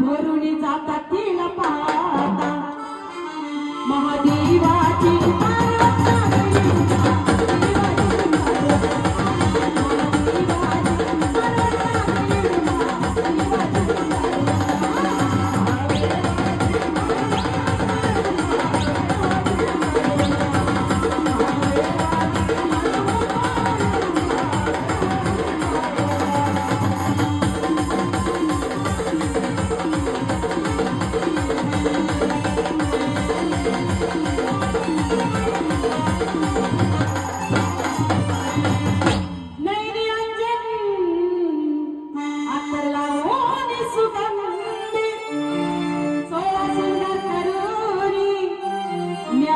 भरून जातात पाहता